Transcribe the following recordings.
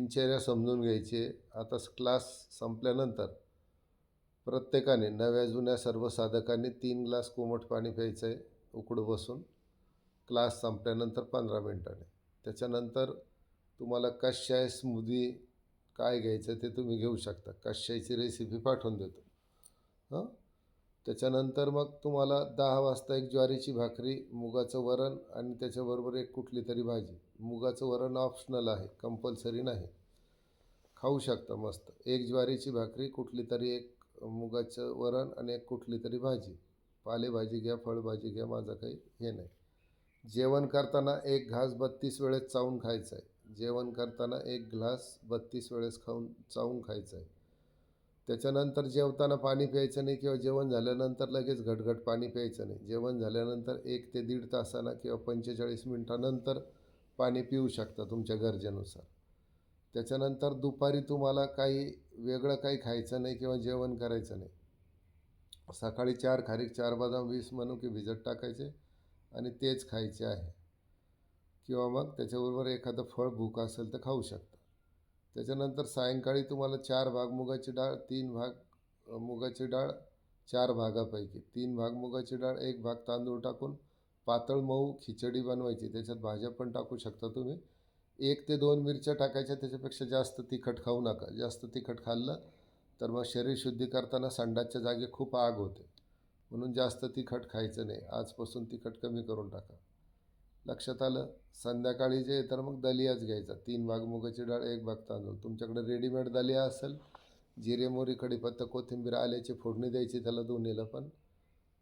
दिनचर्या समजून घ्यायची. आहे. आता क्लास संपल्यानंतर प्रत्येकाने नव्या जुन्या सर्व साधकांनी तीन ग्लास कोमट पाणी प्यायचं आहे उकडं बसून. क्लास संपल्यानंतर पंधरा मिनटाने. त्याच्यानंतर तुम्हाला कशाय स्मूदी काय घ्यायचं ते तुम्ही घेऊ शकता. कशायची रेसिपी पाठवून देतो. हां? त्याच्यानंतर मग तुम्हाला दहा वाजता एक ज्वारीची भाकरी मुगाचं वरण आणि त्याच्याबरोबर एक कुठली तरी भाजी. मुगाचं वरण ऑप्शनल आहे कंपल्सरी नाही. खाऊ शकता मस्त. एक ज्वारीची भाकरी कुठली तरी एक मुगाचं वरण आणि एक कुठली तरी भाजी. पालेभाजी घ्या फळभाजी घ्या माझं काही हे नाही. जेवण करताना एक घास बत्तीस वेळेस चावून खायचं आहे. जेवण करताना एक ग्लास बत्तीस वेळेस खाऊन चावून खायचं आहे. त्याच्यानंतर जेवताना पाणी प्यायचं नाही किंवा जेवण झाल्यानंतर लगेच घटघट पाणी प्यायचं नाही. जेवण झाल्यानंतर एक ते दीड तासानं किंवा पंचेचाळीस मिनटानंतर पाणी पिऊ शकता तुमच्या गरजेनुसार. त्याच्यानंतर दुपारी तुम्हाला काही वेगळं काही खायचं नाही किंवा जेवण करायचं नाही. सकाळी चार खारीक चार बदाम वीस मनुके भिजत टाकायचे आणि तेच खायचे आहे. किंवा मग त्याच्याबरोबर एखादं फळ भूक असेल तर खाऊ शकता. त्याच्यानंतर सायंकाळी तुम्हाला चार भाग मुगाची डाळ तीन भाग मुगाची डाळ चार भागापैकी. तीन भाग मुगाची डाळ एक भाग तांदूळ टाकून पातळ मऊ खिचडी बनवायची. त्याच्यात भाज्या पण टाकू शकता तुम्ही. एक ते दोन मिरच्या टाकायच्या त्याच्यापेक्षा जास्त तिखट खाऊ नका. जास्त तिखट खाल्लं तर मग शरीर शुद्धी करताना संडासच्या जागी खूप आग होते. म्हणून जास्त तिखट खायचं नाही. आजपासून तिखट कमी करून टाका. लक्षात आलं? संध्याकाळी जे तर मग दलियाच घ्यायचा. तीन भाग मुगाची डाळ एक भाग तांदूळ. तुमच्याकडे रेडीमेड दलिया असेल जिरे मोरी कडीपत्ता कोथिंबीर आल्याची फोडणी द्यायची त्याला दोन्हीला पण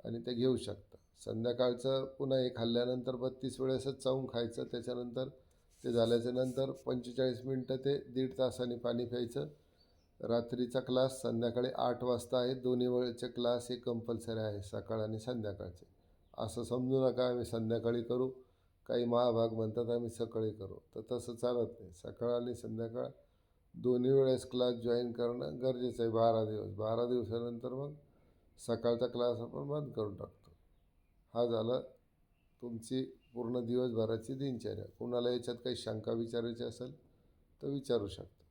आणि ते घेऊ शकता. संध्याकाळचं पुन्हा हे खाल्ल्यानंतर बत्तीस वेळेसच चावून खायचं. त्याच्यानंतर ते झाल्याच्यानंतर पंचेचाळीस मिनटं ते दीड तासाने पाणी प्यायचं. रात्रीचा क्लास संध्याकाळी आठ वाजता आहे. दोन्ही वेळेचे क्लास हे कंपल्सरी आहे सकाळ आणि संध्याकाळचे. असं समजू नका आम्ही. संध्याकाळी करू. काही महाभाग म्हणतात आम्ही सकाळी करू. तर तसं चालत नाही. सकाळ आणि संध्याकाळ दोन्ही वेळेस क्लास जॉईन करणं गरजेचं आहे. बारा दिवस. बारा दिवसानंतर मग सकाळचा क्लास आपण बंद करून टाकतो. हा झाला तुमची पूर्ण दिवसभराची दिनचर्या. कुणाला याच्यात काही शंका विचारायची असेल तर विचारू शकता.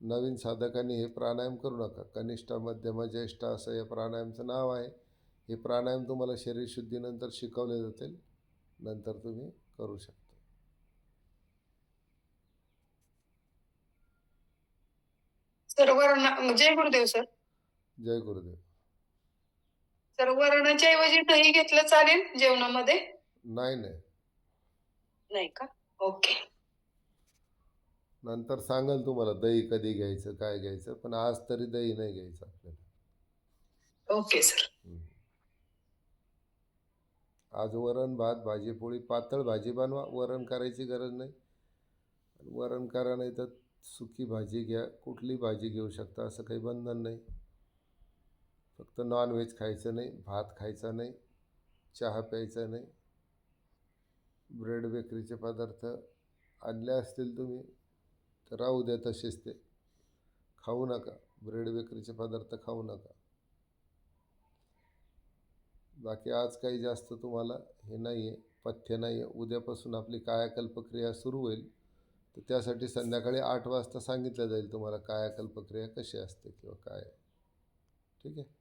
नवीन साधकांनी हे प्राणायाम करू नका. कनिष्ठ मध्यम ज्येष्ठ असं या प्राणायामचं नाव आहे. हे प्राणायाम तुम्हाला शरीरशुद्धीनंतर शिकवले जातील. नंतर तुम्ही करू शकता. सर वर्ण जय गुरुदेव सर? जय गुरुदेव. सर वरणाच्या ऐवजी दही घेतलं चालेल जेवणामध्ये? नाही नाही. नाही का? ओके. नंतर सांगाल तुम्हाला दही कधी घ्यायचं काय घ्यायचं पण आज तरी दही नाही घ्यायचं आपल्याला. Okay sir. आज वरण भात भाजीपोळी पातळ भाजी बनवा. वरण करायची गरज नाही. वरण करा नाही तर सुकी भाजी घ्या. कुठली भाजी घेऊ शकता असं काही बंधन नाही. फक्त नॉनव्हेज खायचं नाही भात खायचा नाही चहा प्यायचा नाही. ब्रेड बेकरीचे पदार्थ आणले असतील तुम्ही तर राहू द्या तसेच ते. खाऊ नका. ब्रेड बेकरीचे पदार्थ खाऊ नका. बाकी आज काही जास्त तुम्हाला हे नाही आहे पथ्य नाही आहे उद्यापासून आपली कायाकल्पक्रिया सुरू होईल. तर त्यासाठी संध्याकाळी आठ वाजता सांगितलं जाईल तुम्हाला कायाकल्पक्रिया कशी असते किंवा काय. ठीक आहे?